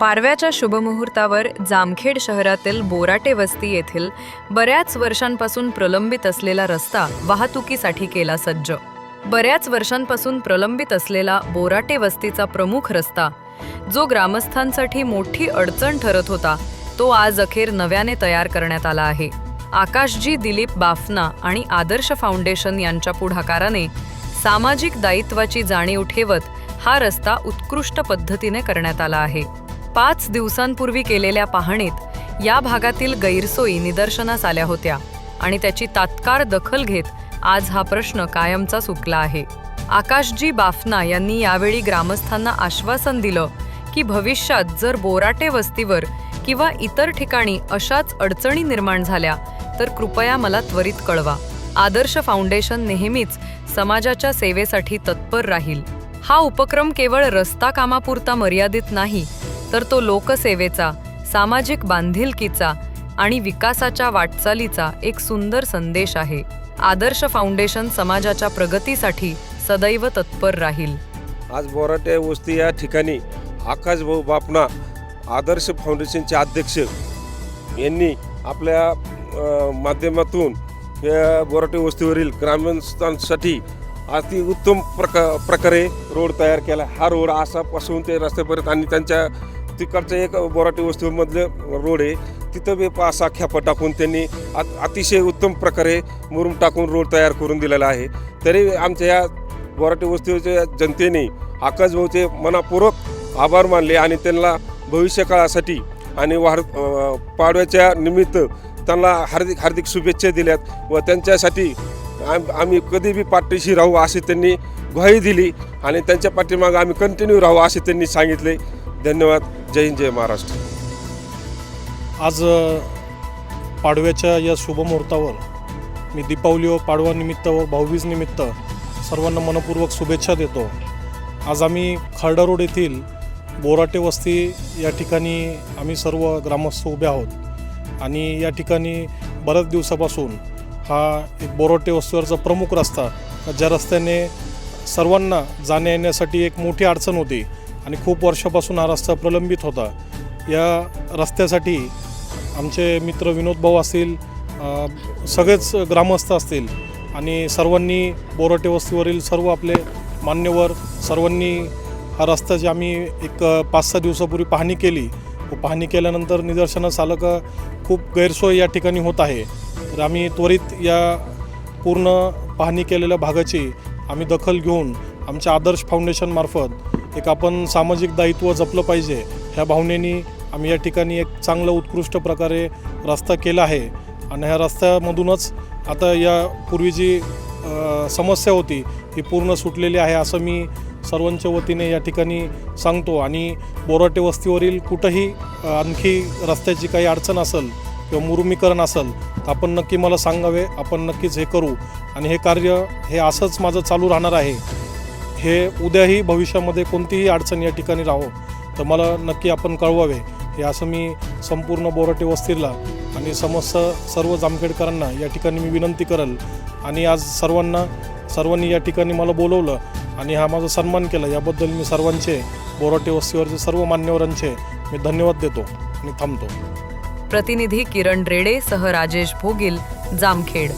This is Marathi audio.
पारव्याच्या शुभमुहूर्तावर जामखेड शहरातील बोराटे वस्ती येथील बऱ्याच वर्षांपासून प्रलंबित असलेला रस्ता वाहतुकीसाठी केला सज्ज. बऱ्याच वर्षांपासून प्रलंबित असलेला बोराटे वस्तीचा प्रमुख रस्ता जो ग्रामस्थांसाठी मोठी अडचण ठरत होता तो आज अखेर नव्याने तयार करण्यात आला आहे. आकाशजी दिलीप बाफना आणि आदर्श फाउंडेशन यांच्या पुढाकाराने सामाजिक दायित्वाची जाणीव ठेवत हा रस्ता उत्कृष्ट पद्धतीने करण्यात आला आहे. पाच दिवसांपूर्वी केलेल्या पाहणीत या भागातील गैरसोयी निदर्शनास आल्या होत्या आणि त्याची तात्काळ दखल घेत आज हा प्रश्न कायमचा सुटला आहे. आकाशजी बाफना यांनी यावेळी ग्रामस्थांना आश्वासन दिलं की भविष्यात जर बोराटे वस्तीवर किंवा इतर ठिकाणी अशाच अडचणी निर्माण झाल्या तर कृपया मला त्वरित कळवा. आदर्श फाउंडेशन नेहमीच समाजाच्या सेवेसाठी तत्पर राहील. हा उपक्रम केवळ रस्ता कामापुरता मर्यादित नाही तर तो लोकसेवेचा सामाजिक बांधिलकीचा आणि विकासाच्या वाटचालीचा एक सुंदर संदेश आहे. आदर्श फाउंडेशन समाजाच्या प्रगतीसाठी सदैव तत्पर राहील. आज बोराटे वस्ती या ठिकाणी आकाश भाऊ बापना आदर्श फाउंडेशनचे अध्यक्ष यांनी आपल्या माध्यमातून या बोराटे वस्तीवरील ग्रामीणसाठी अति उत्तम प्रका प्रकारे रोड तयार केला. हा रोड आसापासून ते रस्त्यापर्यंत आणि त्यांच्या तिकडचं एक बोराटी वस्तीमधलं रोड आहे तिथं बी असा ख्यापा टाकून त्यांनी अतिशय उत्तम प्रकारे मुरुम टाकून रोड तयार करून दिलेला आहे. तरी आमच्या या बोराटी वस्तीच्या जनतेने आकाश भाऊचे मनापूर्वक आभार मानले आणि त्यांना भविष्यकाळासाठी आणि वाढ पाडव्याच्या निमित्त त्यांना हार्दिक हार्दिक शुभेच्छा दिल्यात व त्यांच्यासाठी आम- आम्ही कधी बी पाठीशी राहू अशी त्यांनी ग्वाही दिली आणि त्यांच्या पाठीमागं आम्ही कंटिन्यू राहू असे त्यांनी सांगितले. धन्यवाद. जय हिंद जय महाराष्ट्र. आज पाडव्याच्या या शुभमुहूर्तावर मी दीपावली व पाडवा निमित्त व भाऊबीज निमित्त सर्वांना मनपूर्वक शुभेच्छा देतो. आज आम्ही खर्डा रोड येथील बोराटे वस्ती या ठिकाणी आम्ही सर्व ग्रामस्थ उभे आहोत. आणि या ठिकाणी बऱ्याच दिवसापासून हा एक बोराटे वस्तीवरचा प्रमुख रस्ता ज्या रस्त्याने सर्वांना जाण्या येण्यासाठी एक मोठी अडचण होती. आणि खूप वर्षापासून हा रस्ता प्रलंबित होता. या रस्त्यासाठी आमचे मित्र विनोद भाऊ असतील सगळेच ग्रामस्थ असतील आणि सर्वांनी बोराटे वस्तीवरील सर्व आपले मान्यवर सर्वांनी हा रस्त्याची आम्ही एक पाच सहा दिवसापूर्वी पाहणी केली. व पाहणी केल्यानंतर निदर्शनास आलं का खूप गैरसोय या ठिकाणी होत आहे. तर आम्ही त्वरित या पूर्ण पाहणी केलेल्या भागाची आम्ही दखल घेऊन आमच्या आदर्श फाउंडेशनमार्फत एक आपण सामाजिक दायित्व जपलं पाहिजे ह्या भावनेनी आम्ही या ठिकाणी एक चांगलं उत्कृष्ट प्रकारे रस्ता केला आहे. आणि ह्या रस्त्यामधूनच आता या पूर्वी जी समस्या होती ही पूर्ण सुटलेली आहे असं मी सर्वांच्या वतीने या ठिकाणी सांगतो. आणि बोराटे वस्तीवरील कुठंही आणखी रस्त्याची काही अडचण असेल किंवा मुरुमीकरण असेल तर आपण नक्की मला सांगावे आपण नक्कीच हे करू. आणि हे कार्य हे असंच माझं चालू राहणार आहे. हे उद्याही भविष्यामध्ये कोणतीही अडचण या ठिकाणी राहो. तर मला नक्की आपण कळवावे. हे असं मी संपूर्ण बोराटे वस्तीला आणि समस्त सर्व जामखेडकरांना या ठिकाणी मी विनंती करेल. आणि आज सर्वांना सर्वांनी या ठिकाणी मला बोलवलं आणि हा माझा सन्मान केला. याबद्दल मी सर्वांचे बोराटे वस्तीवरचे सर्व मान्यवरांचे मी धन्यवाद देतो आणि थांबतो. प्रतिनिधी किरण रेडे सह राजेश भोगिल जामखेड.